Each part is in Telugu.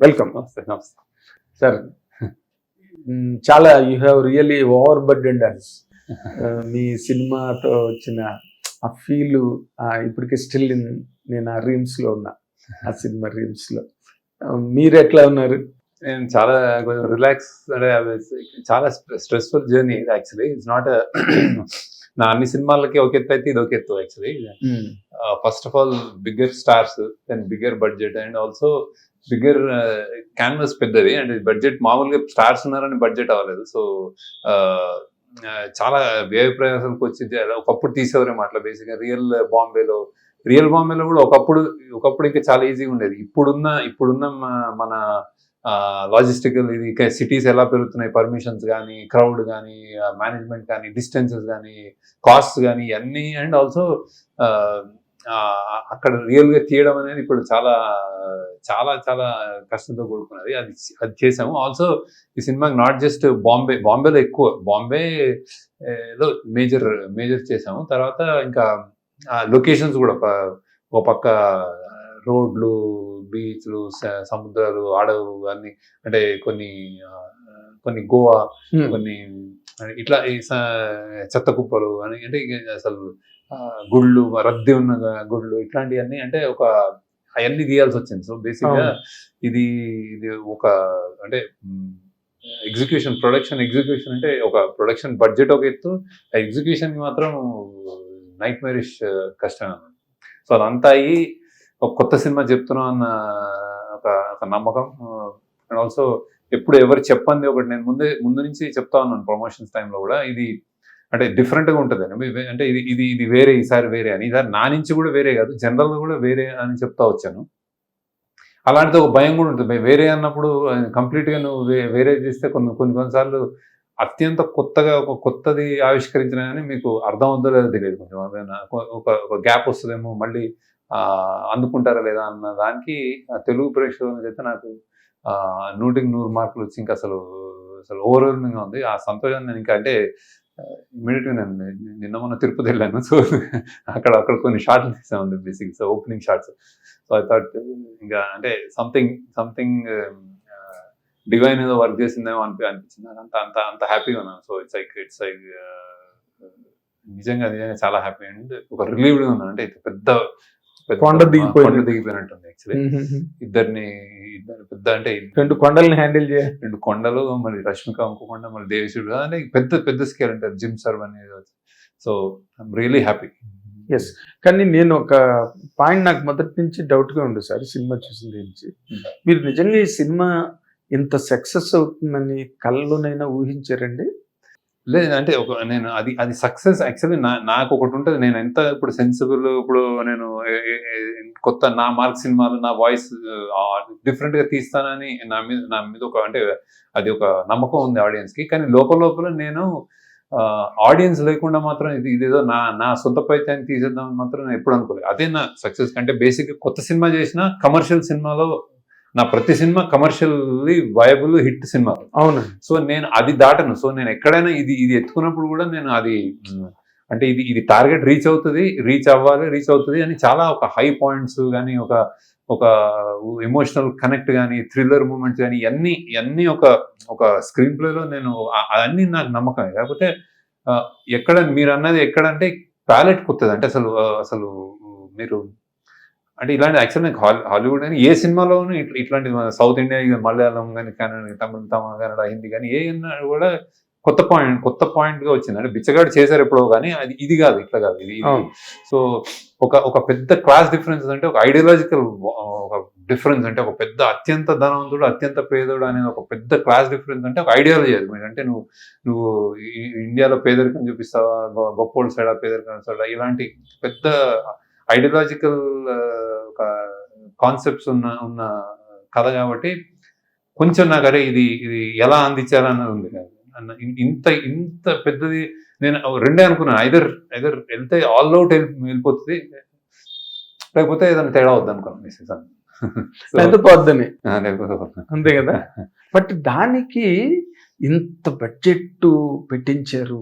వెల్కమ్ నమస్తే నమస్తే. సార్ చాలా you have really over burdened us మీ సినిమాతో వచ్చిన ఆ ఫీల్ ఇప్పటికి స్టిల్ నేను ఆ రీమ్స్లో ఉన్నా ఆ సినిమా రీమ్స్లో. ఆ, మీరు ఎట్లా ఉన్నారు? నేను చాలా కొంచెం రిలాక్స్ అంటే చాలా stressful journey actually it's not నా అన్ని సినిమాలకి ఒక ఎత్తు అయితే ఇది ఒక ఎత్తు actually first of all bigger stars then bigger budget and also bigger canvas uh, పెద్దది. అండ్ బడ్జెట్ మామూలుగా స్టార్స్ ఉన్నారని బడ్జెట్ అవ్వలేదు. సో uh, uh, చాలా వ్యయ ప్రయాసాలకు వచ్చి ఒకప్పుడు తీసేవారేమో అట్లా బేసిక్గా రియల్ బాంబేలో రియల్ బాంబేలో కూడా ఒకప్పుడు ఒకప్పుడు ఇంకా చాలా ఈజీగా ఉండేది. ఇప్పుడున్న ఇప్పుడున్న మన లాజిస్టికల్ ఇది సిటీస్ ఎలా పెరుగుతున్నాయి? పర్మిషన్స్ కానీ క్రౌడ్ కానీ మేనేజ్మెంట్ కానీ డిస్టెన్సెస్ కానీ కాస్ట్ కానీ అన్నీ అండ్ ఆల్సో అక్కడ రియల్గా తీయడం అనేది ఇప్పుడు చాలా చాలా చాలా కష్టంతో కూడుకున్నది. అది అది చేసాము ఆల్సో ఈ సినిమాకి నాట్ జస్ట్ బాంబే బాంబేలో ఎక్కువ బాంబే మేజర్ మేజర్ చేసాము తర్వాత ఇంకా లొకేషన్స్ కూడా ఒక పక్క రోడ్లు బీచ్లు సముద్రాలు అడవులు అన్నీ అంటే కొన్ని కొన్ని గోవా కొన్ని ఇట్లా చెత్త కుప్పలు అని అంటే అసలు గుళ్ళు రద్దీ ఉన్న గుళ్ళు ఇట్లాంటివన్నీ అంటే ఒక అవన్నీ తీయాల్సి వచ్చింది సో బేసిక్గా అవును. ఇది ఇది ఒక అంటే ఎగ్జిక్యూషన్ ప్రొడక్షన్ ఎగ్జిక్యూషన్ అంటే ఒక ప్రొడక్షన్ బడ్జెట్ ఒక ఎత్తు ఎగ్జిక్యూషన్ మాత్రం నైట్ మేరిష్ కష్టం. సో అదంతా అయ్యి ఒక కొత్త సినిమా చెప్తున్నాం అన్న ఒక ఒక నమ్మకం. అండ్ ఆల్సో ఎప్పుడు ఎవరు చెప్పంది ఒకటి నేను ముందే ముందు నుంచి చెప్తా ఉన్నాను ప్రమోషన్స్ టైంలో కూడా. ఇది అంటే డిఫరెంట్గా ఉంటుంది అండి అంటే ఇది ఇది ఇది వేరే ఈసారి వేరే అని. ఈసారి నా నుంచి కూడా వేరే కాదు జనరల్గా కూడా వేరే అని చెప్తా వచ్చాను. అలాంటిది ఒక భయం కూడా ఉంటుంది. వేరే అన్నప్పుడు కంప్లీట్గా నువ్వు వేరే చేస్తే కొన్ని కొన్ని కొన్నిసార్లు అత్యంత కొత్తగా ఒక కొత్తది ఆవిష్కరించిన కానీ మీకు అర్థం అవుతుందో లేదో తెలియదు కొంచెం. ఒక- ఒక గ్యాప్ వస్తుందేమో మళ్ళీ అందుకుంటారా లేదా అన్న దానికి తెలుగు ప్రేక్షకులు అయితే నాకు నూటికి నూరు మార్కులు వచ్చి ఇంకా అసలు అసలు ఓవర్వెల్మింగ్గా ఉంది. ఆ సంతోషం నేను ఇంకా అంటే ఇమీడియట్గా నేను నిన్న మొన్న తిరుపతి వెళ్ళాను. సో అక్కడ అక్కడ కొన్ని షార్ట్లు తీసామండి basic so opening shots so I thought ఇంకా అంటే సంథింగ్ సంథింగ్ డివైన్ ఏదో వర్క్ చేసిందేమో అనిపి అనిపించింది. అంత అంత అంత హ్యాపీగా ఉన్నాను. So it's like it's like నిజంగా నిజంగా చాలా హ్యాపీ అండ్ ఒక రిలీవ్డ్గా ఉన్నాను. అంటే ఇది పెద్ద- కొండ దిగిపోయింది. దిగిపోయినట్టుంది యాక్చువల్లీ. ఇద్దరిని ఇద్దరు పెద్ద అంటే రెండు కొండల్ని హ్యాండిల్ చేయాలి రెండు కొండలు మరి రష్మిక ఇంకో కొండ మరి దేవేశుడు అంటే పెద్ద పెద్ద స్కేల్ అంటారు జిమ్ సర్వ్ అనేది so I'm really happy Yes. కానీ నేను ఒక పాయింట్ నాకు మొదటి నుంచి డౌట్గా ఉంది సార్ సినిమా చూసిన నుంచి Hmm. మీరు నిజంగా ఈ సినిమా ఇంత సక్సెస్ అవుతుందని కళ్ళలోనైనా ఊహించారండి లేదు అంటే ఒక నేను అది అది సక్సెస్ యాక్చువల్లీ నా నాకు ఒకటి ఉంటుంది నేను ఎంత ఇప్పుడు సెన్సిబుల్ ఇప్పుడు నేను కొత్త నా మార్క్ సినిమాలు నా వాయిస్ డిఫరెంట్గా తీస్తానని నా మీద నా మీద ఒక అంటే అది ఒక నమ్మకం ఉంది ఆడియన్స్కి. కానీ లోపల లోపల నేను ఆడియన్స్ లేకుండా మాత్రం ఇది ఇదేదో నా నా సొంత ప్రయత్నాన్ని తీసేద్దామని మాత్రం నేను ఎప్పుడు అనుకోలేదు. అదే నా సక్సెస్ కంటే బేసిక్ కొత్త సినిమా చేసిన కమర్షియల్ సినిమాలో నా ప్రతి సినిమా కమర్షియల్లీ వయబుల్ హిట్ సినిమా. అవును. సో నేను అది దాటను. సో నేను ఎక్కడైనా ఇది ఇది ఎత్తుకున్నప్పుడు కూడా నేను అది అంటే ఇది ఇది టార్గెట్ రీచ్ అవుతుంది రీచ్ అవ్వాలి రీచ్ అవుతుంది అని చాలా ఒక హై పాయింట్స్ కానీ ఒక ఒక ఎమోషనల్ కనెక్ట్ కానీ థ్రిల్లర్ మూమెంట్స్ కానీ ఇవన్నీ ఇవన్నీ ఒక ఒక స్క్రీన్ ప్లేలో నేను అవన్నీ నాకు నమ్మకమే కాకపోతే ఎక్కడ మీరు అన్నది ఎక్కడంటే ప్యాలెట్ కొత్తది. అంటే అసలు అసలు మీరు అంటే ఇలాంటి యాక్చువల్ నాకు హాలీ హాలీవుడ్ అని ఏ సినిమాలోనూ ఇట్లా ఇట్లాంటి సౌత్ ఇండియా మలయాళం కానీ కన్నడ తమిళ తమిళ కన్నడ హిందీ కానీ ఏ అన్నా కూడా కొత్త పాయింట్ కొత్త పాయింట్గా వచ్చింది. అంటే బిచ్చగాడు చేశారు ఎప్పుడో కానీ అది ఇది కాదు ఇట్లా కాదు ఇది. సో ఒక ఒక పెద్ద క్లాస్ డిఫరెన్స్ అంటే ఒక ఐడియాలజికల్ ఒక డిఫరెన్స్ అంటే ఒక పెద్ద అత్యంత ధనవంతుడు అత్యంత పేదోడు అనేది ఒక పెద్ద క్లాస్ డిఫరెన్స్ అంటే ఒక ఐడియాలజీ. అది అంటే నువ్వు నువ్వు ఇండియాలో పేదరికం చూపిస్తావా గొప్పోళ్ళ సైడా పేదరికం సైడా ఇలాంటి పెద్ద ఐడియాలజికల్ ఒక కాన్సెప్ట్స్ ఉన్న ఉన్న కథ కాబట్టి కొంచెం నాకు అరే ఇది ఇది ఎలా అందించాలన్నది ఉంది ఇంత ఇంత పెద్దది నేను రెండే అనుకున్నాను ఐదర్ ఐదర్ వెళ్తే ఆల్ అవుట్ వెళ్ళిపోతుంది. లేకపోతే ఏదైనా తేడా వద్దు అనుకున్నాను పోద్దని ఆ, లేకపోతే. అంతే కదా. బట్ దానికి ఇంత బడ్జెట్ పెట్టించారు.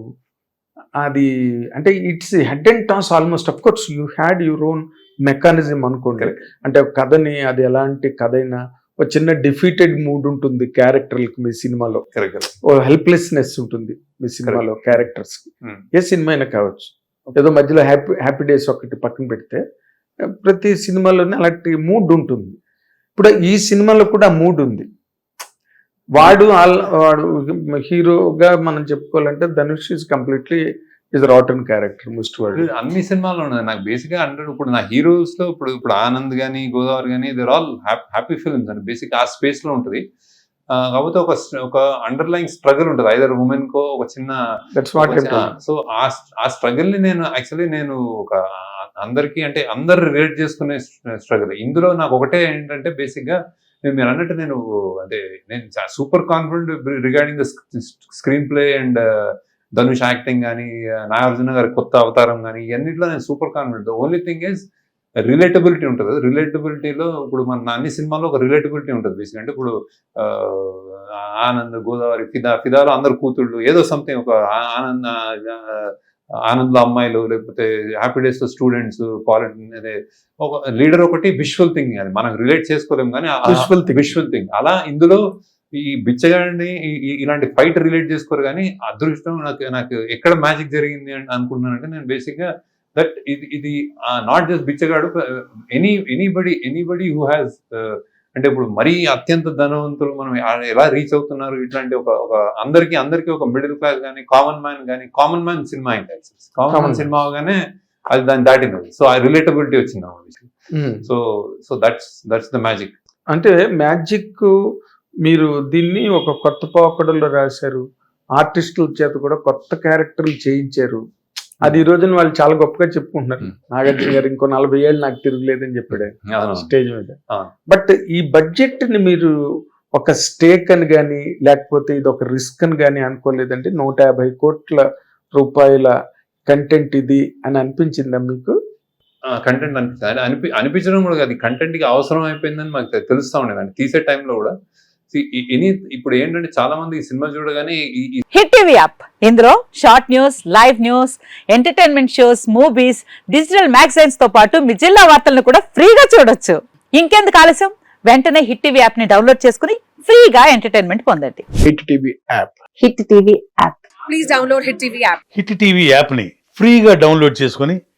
అది అంటే it's head and toss almost of course you had your own mechanism అనుకోండి. అంటే కథని అది ఎలాంటి కథ అయినా ఒక చిన్న డిఫీటెడ్ మూడ్ ఉంటుంది క్యారెక్టర్లకు మీ సినిమాలో. ఓ హెల్ప్లెస్నెస్ ఉంటుంది మీ సినిమాలో క్యారెక్టర్స్ Hmm. ఏ సినిమా అయినా కావచ్చు. ఏదో మధ్యలో హ్యాపీ హ్యాపీ డేస్ ఒకటి పక్కన పెడితే ప్రతి సినిమాలోనే అలాంటి మూడ్ ఉంటుంది. ఇప్పుడు ఈ సినిమాలో కూడా మూడ్ ఉంది. వాడు వాడు హీరోగా మనం చెప్పుకోవాలంటే Dhanush is completely is rotten character must వాడు అన్ని సినిమాల్లో ఉన్నది. నాకు బేసిక్గా అంటే ఇప్పుడు నా హీరోస్లో ఇప్పుడు ఇప్పుడు ఆనంద్ గానీ గోదావరి గానీ దేర్ ఆల్ హ్యాపీ ఫిల్మ్స్ అండి బేసిక్ ఆ స్పేస్లో ఉంటుంది. కాకపోతే ఒక ఒక అండర్లైన్ స్ట్రగుల్ ఉంటుంది. ఐదర్ ఉమెన్ కో ఒక చిన్న సో ఆ స్ట్రగుల్ని నేను యాక్చువల్లీ నేను ఒక అందరికి అంటే అందరు రిలేట్ చేసుకునే స్ట్రగుల్ ఇందులో నాకు ఒకటే ఏంటంటే బేసిక్గా మీరు అన్నట్టు నేను అంటే నేను super confident regarding the screenplay and Dhanush acting కానీ నాగార్జున గారి కొత్త అవతారం కానీ ఇవన్నిట్లో నేను super confident only thing is relatability ఉంటుంది. రిలేటబిలిటీలో ఇప్పుడు మన అన్ని సినిమాల్లో ఒక రిలేటబిలిటీ ఉంటుంది బేసిక్ అంటే ఇప్పుడు ఆనంద్ గోదావరి ఫిదా ఫిదాలో అందరు కూతుళ్ళు ఏదో సంథింగ్ ఒక ఆనంద్ ఆనంద్లో అమ్మాయిలు లేకపోతే హ్యాపీ డేస్ స్టూడెంట్స్ పాలిటీ అదే ఒక లీడర్ ఒకటి విజువల్ థింగ్ అది. మనం రిలేట్ చేసుకోలేము కానీ Visual thing. విజువల్ థింగ్ అలా ఇందులో ఈ బిచ్చగాడిని ఇలాంటి ఫైట్ రిలేట్ చేసుకోరు కానీ అదృష్టం నాకు నాకు ఎక్కడ మ్యాజిక్ జరిగింది అని అనుకుంటున్నానంటే నేను బేసిక్గా దట్ ఇది ఇది not just Bichagadu any anybody anybody who has అంటే ఇప్పుడు మరీ అత్యంత ధనవంతులు మనం ఎలా రీచ్ అవుతున్నారు ఇట్లాంటి ఒక ఒక అందరికి అందరికి ఒక మిడిల్ క్లాస్ కానీ కామన్ మ్యాన్ కానీ కామన్ మ్యాన్ సినిమా అయింది కామన్ మ్యాన్ man. సినిమా అవగానే అది దాన్ని దాటింది. సో ఆ రిలేటబిలిటీ వచ్చింది so so that's that's the magic అంటే మ్యాజిక్ మీరు దీన్ని ఒక కొత్త పోకడలో రాశారు. ఆర్టిస్టుల చేత కూడా కొత్త క్యారెక్టర్లు చేయించారు. అది ఈ రోజున వాళ్ళు చాలా గొప్పగా చెప్పుకుంటున్నారు. నాగార్జున గారు ఇంకో నలభై ఏళ్ళు నాకు తిరగలేదని చెప్పాడు. స్టేజ్ మీద. బట్ ఈ బడ్జెట్ని మీరు ఒక స్టేక్ అని కానీ లేకపోతే ఇది ఒక రిస్క్ అని కానీ అనుకోలేదంటే నూట యాభై కోట్ల రూపాయల కంటెంట్ ఇది అని అనిపించిందా మీకు? కంటెంట్ అనిపిస్తుంది అనిపి అనిపించడం కూడా అది కంటెంట్కి అవసరం అయిపోయిందని మాకు తెలుస్తా ఉండేది తీసే టైంలో కూడా ఇప్పుడు ఏంటంటే చాలా మంది ఈ సినిమా చూడగానే హిట్ టీవీ యాప్. ఇందులో short news live news entertainment shows movies digital మ్యాగజైన్స్తో పాటు మీ జిల్లా వార్తలను కూడా ఫ్రీగా చూడొచ్చు. ఇంకెందుకు ఆలస్యం? వెంటనే హిట్ టీవీ యాప్ని డౌన్లోడ్ చేసుకుని ఫ్రీగా ఎంటర్టైన్మెంట్ పొందండి. Hit TV app. Hit TV app. Please download Hit TV app. Hit TV యాప్ని ఫ్రీగా డౌన్లోడ్ చేసుకొని